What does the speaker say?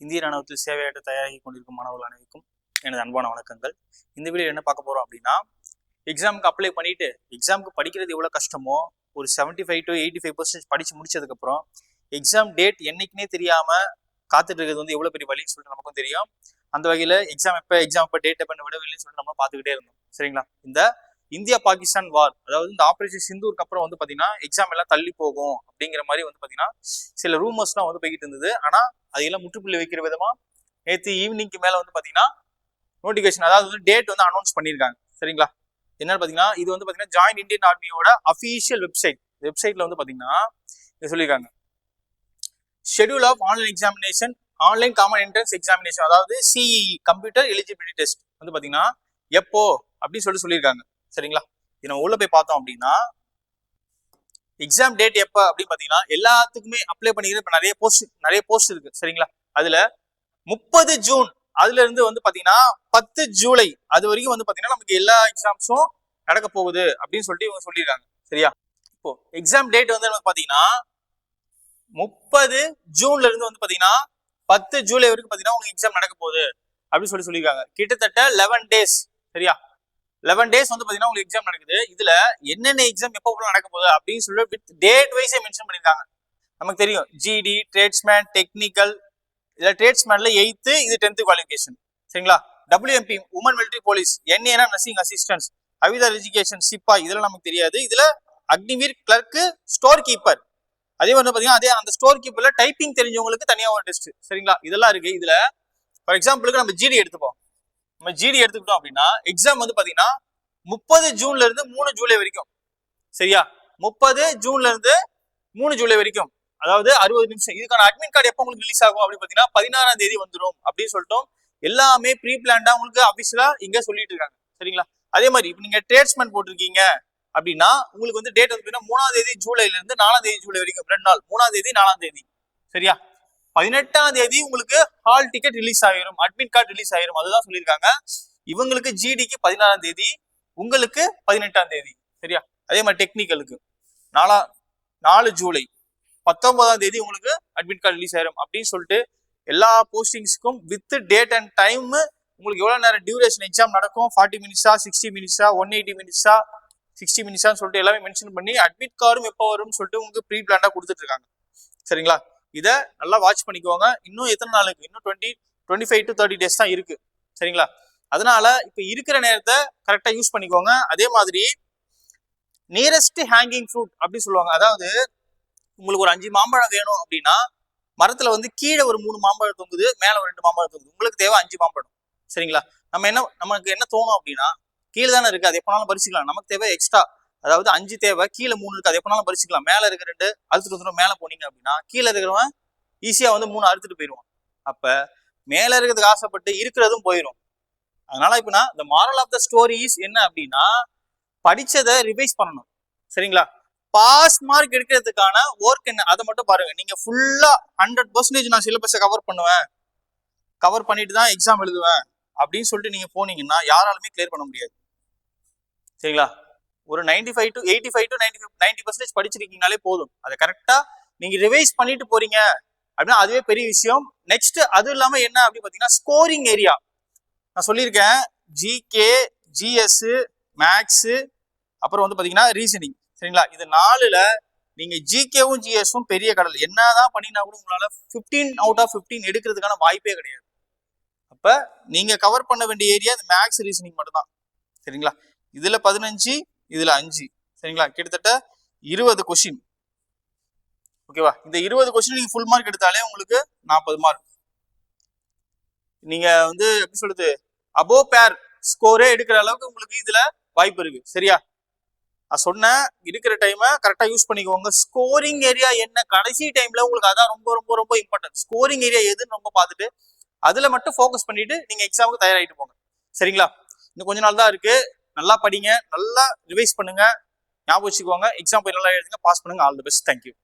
இந்திய ராணுவத்தில் சேவையாற்ற தயாராகி கொண்டிருக்கும் மாணவர்கள் அனைவருக்கும் எனது அன்பான வணக்கங்கள். இந்த வீடியோ என்ன பார்க்க போறோம் அப்படின்னா எக்ஸாமுக்கு அப்ளை பண்ணிட்டு எக்ஸாமுக்கு படிக்கிறது எவ்வளோ கஷ்டமோ ஒரு 75 five to eighty five percentage படித்து முடிச்சதுக்கப்புறம் எக்ஸாம் டேட் என்னைக்குனே தெரியாமல் காத்துட்டு இருக்கிறது வந்து எவ்வளோ பெரிய வழின்னு சொல்லிட்டு நமக்கும் தெரியும். அந்த வகையில் எக்ஸாம் எப்போ எக்ஸாம் எப்போ டேட் எப்போ விடவில்லைன்னு சொல்லிட்டு நம்ம பார்த்துக்கிட்டே இருந்தோம். சரிங்களா? இந்த இந்தியா பாகிஸ்தான் வார் அதாவது இந்த ஆப்ரேஷன் சிந்தூருக்கு அப்புறம் வந்து பார்த்தீங்கன்னா எக்ஸாம் எல்லாம் தள்ளி போகும் அப்படிங்கிற மாதிரி வந்து பார்த்தீங்கன்னா சில ரூமர்ஸ்லாம் வந்து போய்கிட்டு இருந்தது. ஆனால் அதையெல்லாம் முற்றுப்புள்ளி வைக்கிற விதமாக நேற்று ஈவினிங்க்கு மேலே வந்து பார்த்தீங்கன்னா நோட்டிஃபிகேஷன் அதாவது வந்து டேட் வந்து அனௌன்ஸ் பண்ணியிருக்காங்க. சரிங்களா? என்னன்னு பார்த்தீங்கன்னா இது வந்து பார்த்தீங்கன்னா ஜாயிண்ட் இந்தியன் ஆர்மியோட அஃபீஷியல் வெப்சைட் வெப்சைட்ல வந்து பார்த்தீங்கன்னா இது சொல்லியிருக்காங்க. Schedule of online examination online common entrance examination அதாவது C E computer eligibility test வந்து பார்த்தீங்கன்னா எப்போ? அப்படின்னு சொல்லி சொல்லியிருக்காங்க. சரிங்களா? இது நம்ம உள்ள போய் பார்த்தோம் அப்படின்னா எக்ஸாம் டேட் எப்போ அப்படின்னு பார்த்தீங்கன்னா எல்லாத்துக்குமே அப்ளை பண்ணிக்கிறது இப்போ நிறைய போஸ்ட் நிறைய போஸ்ட் இருக்கு. சரிங்களா? அதுல முப்பது ஜூன் அதுல இருந்து வந்து பாத்தீங்கன்னா பத்து ஜூலை அது வரைக்கும் வந்து பாத்தீங்கன்னா நமக்கு எல்லா எக்ஸாம்ஸும் நடக்க போகுது அப்படின்னு சொல்லிட்டு இவங்க சொல்லியிருக்காங்க. சரியா? இப்போ எக்ஸாம் டேட் வந்து நமக்கு பாத்தீங்கன்னா முப்பது ஜூன்ல இருந்து வந்து பாத்தீங்கன்னா பத்து ஜூலை வரைக்கும் பாத்தீங்கன்னா உங்களுக்கு எக்ஸாம் நடக்க போகுது அப்படின்னு சொல்லி சொல்லியிருக்காங்க. கிட்டத்தட்ட லெவன் டேஸ் சரியா? லெவன் டேஸ் வந்து பாத்தீங்கன்னா உங்களுக்கு எக்ஸாம் நடக்குது. இதுல என்னென்ன எக்ஸாம் எப்போ உள்ள நடக்க போகுது அப்படின்னு சொல்லி வித் டேட் வைஸே மென்ஷன் பண்ணியிருக்காங்க. நமக்கு தெரியும். ஜிடி ட்ரேட்ஸ்மேன் டெக்னிக்கல் இதில் ட்ரேட்ஸ்மேன்ல எயித்து இது டென்த்து குவாலிஃபிகேஷன் சரிங்களா? W M P women military police என்ஏனா nursing assistance அவிதர் எஜுகேஷன் சிப்பா இதெல்லாம் நமக்கு தெரியாது. இதில் அக்னிவீர் கிளர்க்கு ஸ்டோர் கீப்பர் அதே மாதிரி பார்த்தீங்கன்னா அதே அந்த ஸ்டோர் கீப்பர்ல டைப்பிங் தெரிஞ்சவங்களுக்கு தனியாக ஒரு டெஸ்ட் சரிங்களா? இதெல்லாம் இருக்கு. இதில் ஃபார் எக்ஸாம்பிளுக்கு நம்ம ஜிடி எடுத்துப்போம். நம்ம ஜிடி எடுத்துக்கிட்டோம் அப்படின்னா எக்ஸாம் வந்து பாத்தீங்கன்னா முப்பது ஜூன்ல இருந்து மூணு ஜூலை வரைக்கும். சரியா? முப்பது ஜூன்ல இருந்து மூணு ஜூலை வரைக்கும். அதாவது அறுபது நிமிஷம் இதுக்கான அட்மிட் கார்டு எப்போ உங்களுக்கு ரிலீஸ் ஆகும் அப்படின்னு பார்த்தீங்கன்னா பதினாறாம் தேதி வந்துடும் அப்படின்னு சொல்லிட்டோம். எல்லாமே ப்ரீ பிளான்டா உங்களுக்கு அபிஷியலா இங்க சொல்லிட்டு இருக்காங்க. சரிங்களா? அதே மாதிரி இப்போ நீங்க ட்ரேட்ஸ்மேன் போட்டிருக்கீங்க அப்படின்னா உங்களுக்கு வந்து டேட் வந்து மூணாம் தேதி ஜூலைல இருந்து நாலாம் தேதி ஜூலை வரைக்கும் ரெண்டு நாள் மூணாம் தேதி நாலாம் தேதி. சரியா? பதினெட்டாம் தேதி உங்களுக்கு ஹால் டிக்கெட் ரிலீஸ் ஆயிரும் அட்மிட் கார்டு ரிலீஸ் ஆயிரும். அதுதான் சொல்லியிருக்காங்க. இவங்களுக்கு ஜிடிக்கு பதினாறாம் தேதி உங்களுக்கு பதினெட்டாம் தேதி. சரியா? அதே மாதிரி டெக்னிக்கலுக்கு நாலா நாலு ஜூலை. பத்தொன்பதாம் தேதி உங்களுக்கு அட்மிட் கார்டு ரிலீஸ் ஆயிரும். அப்படின்னு சொல்லிட்டு எல்லா போஸ்டிங்ஸ்க்கும் வித் டேட் அண்ட் டைம் உங்களுக்கு எவ்வளவு நேரம் டியூரேஷன் எக்ஸாம் நடக்கும்? ஃபார்ட்டி மினிட்ஸா சிக்ஸ்டி மினிட்ஸா ஒன் எயிட்டி மினிட்ஸா சிக்ஸ்டி மினிட்ஸான்னு சொல்லிட்டு எல்லாமே மென்ஷன் பண்ணி அட்மிட் கார்டும் எப்போ வரும்னு சொல்லிட்டு உங்களுக்கு ப்ரீ பிளான்டா கொடுத்துட்டு இருக்காங்க சரிங்களா? இதை நல்லா வாட்ச் பண்ணிக்கோங்க. இன்னும் எத்தனை நாளுக்கு இன்னும் twenty twenty five to thirty days தான் இருக்கு. சரிங்களா? அதனால இப்போ இருக்கிற நேரத்தை கரெக்டாக யூஸ் பண்ணிக்கோங்க. அதே மாதிரி நியரஸ்ட் ஹேங்கிங் ஃப்ரூட் அப்படின்னு சொல்லுவாங்க. அதாவது உங்களுக்கு ஒரு அஞ்சு மாம்பழம் வேணும் அப்படின்னா மரத்துல வந்து கீழே ஒரு மூணு மாம்பழம் தொங்குது மேல ஒரு ரெண்டு மாம்பழம் தொங்குது. உங்களுக்கு தேவை அஞ்சு மாம்பழம். சரிங்களா? நம்ம என்ன நமக்கு என்ன தோணும் அப்படின்னா கீழே தானே இருக்கு அது எப்போனாலும் பறிச்சுக்கலாம். நமக்கு தேவை எக்ஸ்ட்ரா அதாவது அஞ்சு தேவை கீழே மூணு இருக்கு அது எப்பனாலும் பறிச்சுக்கலாம். மேல இருக்க ரெண்டு அறுத்துட்டு வந்துடும் மேல போனீங்க அப்படின்னா கீழே இருக்கிறவன் ஈஸியா வந்து மூணு அறுத்துட்டு போயிடுவான். அப்ப மேல இருக்கிறதுக்கு ஆசைப்பட்டு இருக்கிறதும் போயிடும் அதனால இப்ப நான் இந்த மாரல் ஆஃப் த ஸ்டோரிஸ் என்ன அப்படின்னா படிச்சதை ரிவைஸ் பண்ணணும். சரிங்களா? பாஸ் மார்க் எடுக்கிறதுக்கான ஒர்க் என்ன? அதை மட்டும் பாருங்க. நீங்க ஃபுல்லா ஹண்ட்ரட் பர்சன்டேஜ் நான் சிலபஸை கவர் பண்ணுவேன். கவர் பண்ணிட்டு தான் எக்ஸாம் எழுதுவேன். அப்படின்னு சொல்லிட்டு நீங்க போனீங்கன்னா யாராலுமே கிளியர் பண்ண முடியாது. சரிங்களா? ஒரு ninety five to eighty five to ninety ninety percentage படிச்சிருக்கீங்கனாலே போதும். அதை கரெக்டா நீங்க ரிவைஸ் பண்ணிட்டு போறீங்க. அப்படின்னா அதுவே பெரிய விஷயம். நெக்ஸ்ட் அது இல்லாம என்ன அப்படின்னு பாத்தீங்கன்னா ஸ்கோரிங் ஏரியா நான் சொல்லியிருக்கேன். ஜிகே ஜிஎஸ் மேக்ஸ் அப்புறம் வந்து பாத்தீங்கன்னா ரீசனிங் சரிங்களா? இது நாலுல நீங்க ஜிகேவும் ஜிஎஸும் பெரிய கடல். என்னதான் பண்ணினா கூட உங்களால 15 அவுட் ஆஃப் 15 எடுக்கிறதுக்கான வாய்ப்பே கிடையாது. அப்ப நீங்க கவர் பண்ண வேண்டிய ஏரியா இந்த மேக்ஸ் ரீசனிங் மட்டும்தான். சரிங்களா? இதுல பதினஞ்சு இதுல அஞ்சு. சரிங்களா? கிட்டத்தட்ட இருபது கொஷின் ஓகேவா இந்த இருபது கொஸ்டின் நீங்க ஃபுல் மார்க் எடுத்தாலே உங்களுக்கு நாற்பது மார்க் நீங்க வந்து எப்படி சொல்றது? அபோ பேர் ஸ்கோரே எடுக்கிற அளவுக்கு உங்களுக்கு இதுல வாய்ப்பு இருக்கு. சரியா? நான் சொன்னேன் இருக்கிற டைமை கரெக்டாக யூஸ் பண்ணிக்கோங்க. ஸ்கோரிங் ஏரியா என்ன? கடைசி டைம்ல உங்களுக்கு அதான் ரொம்ப ரொம்ப ரொம்ப இம்பார்ட்டன்ட் ஸ்கோரிங் ஏரியா எதுன்னு ரொம்ப பார்த்துட்டு அதில் மட்டும் ஃபோக்கஸ் பண்ணிட்டு நீங்கள் எக்ஸாமுக்கு தயாராகிட்டு போங்க. சரிங்களா? இன்னும் கொஞ்ச நாள் தான் இருக்கு. நல்லா படிங்க. நல்லா ரிவைஸ் பண்ணுங்க. ஞாபகம் வச்சுக்கோங்க. எக்ஸாம் போய் நல்லா எழுதுங்க. பாஸ் பண்ணுங்க. All the best thank you